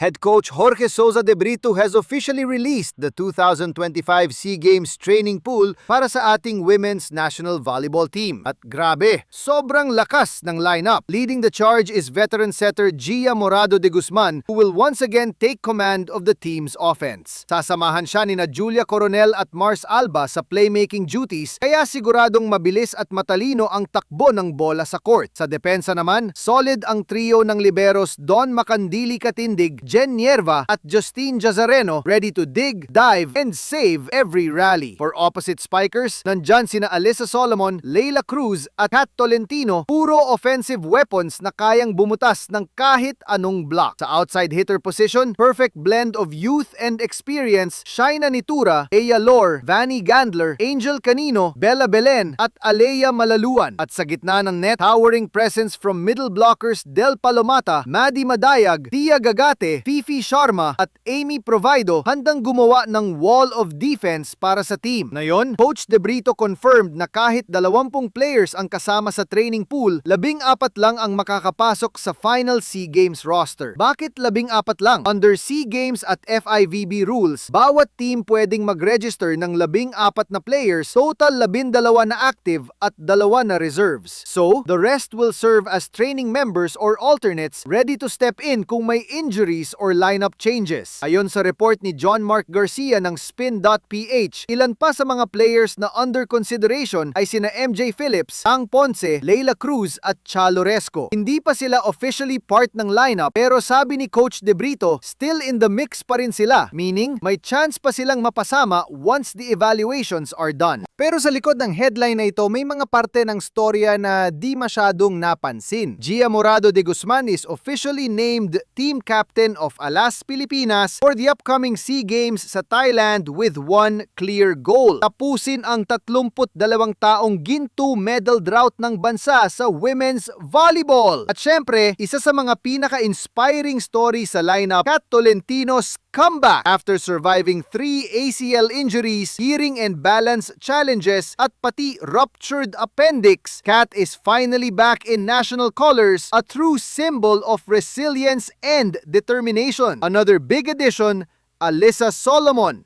Head coach Jorge Souza de Brito has officially released the 2025 SEA Games training pool para sa ating women's national volleyball team. At grabe, sobrang lakas ng lineup. Leading the charge is veteran setter Gia Morado de Guzman who will once again take command of the team's offense. Sasamahan siya ni na Julia Coronel at Mars Alba sa playmaking duties kaya siguradong mabilis at matalino ang takbo ng bola sa court. Sa depensa naman, solid ang trio ng liberos Don Macandili Katindig, Jen Nierva at Justine Jazareno ready to dig, dive, and save every rally. For opposite spikers, nandyan sina Alyssa Solomon, Leila Cruz at Kat Tolentino, puro offensive weapons na kayang bumutas ng kahit anong block. Sa outside hitter position, perfect blend of youth and experience, Shaina Nitura, Aya Lor, Vanny Gandler, Angel Canino, Bella Belen at Alea Malaluan. At sa gitna ng net, towering presence from middle blockers Del Palomata, Maddie Madayag, Tia Gagate, Fifi Sharma at Amy Provido handang gumawa ng wall of defense para sa team. Ngayon, Coach De Brito confirmed na kahit 20 players ang kasama sa training pool, labing apat lang ang makakapasok sa final SEA Games roster. Bakit labing apat lang? Under SEA Games at FIVB rules, bawat team pwedeng mag-register ng labing apat na players, total labing dalawa na active at dalawa na reserves. So, the rest will serve as training members or alternates ready to step in kung may injuries or lineup changes. Ayon sa report ni John Mark Garcia ng Spin.ph, ilan pa sa mga players na under consideration ay sina MJ Phillips, Ang Ponce, Leila Cruz at Chaloresco. Hindi pa sila officially part ng lineup pero sabi ni Coach De Brito, still in the mix pa rin sila, meaning may chance pa silang mapasama once the evaluations are done. Pero sa likod ng headline na ito, may mga parte ng storya na di masyadong napansin. Gia Morado de Guzman is officially named team captain of Alas Pilipinas for the upcoming SEA Games sa Thailand with one clear goal. Tapusin ang 32 taong ginto medal drought ng bansa sa women's volleyball. At syempre, isa sa mga pinaka-inspiring story sa lineup, Kat Tolentino's comeback after surviving three ACL injuries, hearing and balance challenges at pati ruptured appendix. Kat is finally back in national colors, a true symbol of resilience and determination. Another big addition, Alyssa Solomon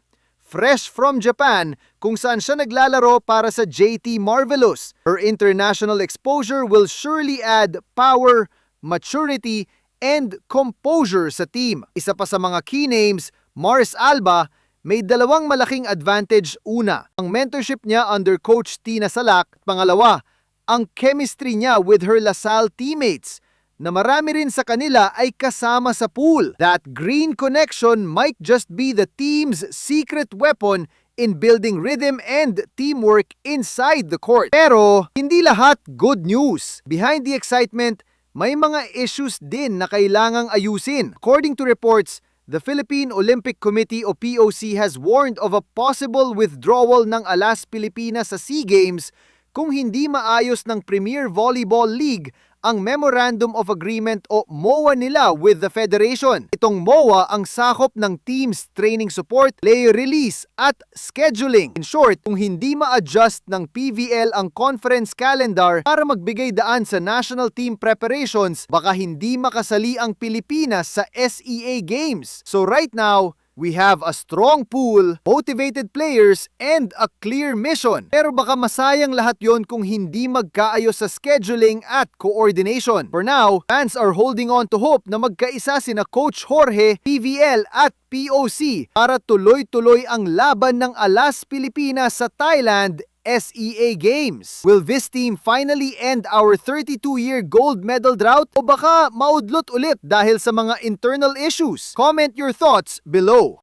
fresh from Japan kung saan siya naglalaro para sa JT Marvelous. Her international exposure will surely add power, maturity, and composure sa team. Isa pa sa mga key names, Mars Alba, may dalawang malaking advantage. Una, ang mentorship niya under Coach Tina Salak. Pangalawa, ang chemistry niya with her LaSalle teammates na marami rin sa kanila ay kasama sa pool. That green connection might just be the team's secret weapon in building rhythm and teamwork inside the court. Pero hindi lahat good news. Behind the excitement, may mga issues din na kailangang ayusin. According to reports, the Philippine Olympic Committee o POC has warned of a possible withdrawal ng Alas Pilipinas sa SEA Games kung hindi maayos ng Premier Volleyball League ang Memorandum of Agreement o MOA nila with the Federation. Itong MOA ang sakop ng team's training support, player release at scheduling. In short, kung hindi ma-adjust ng PVL ang conference calendar para magbigay daan sa national team preparations, baka hindi makasali ang Pilipinas sa SEA Games. So right now, We have a strong pool, motivated players, and a clear mission. Pero baka masayang lahat yon kung hindi magkaayos sa scheduling at coordination. For now, fans are holding on to hope na magkaisa sina Coach Jorge, PVL at POC para tuloy-tuloy ang laban ng Alas Pilipinas sa Thailand SEA Games. Will this team finally end our 32-year gold medal drought o baka maudlot ulit dahil sa mga internal issues? Comment your thoughts below.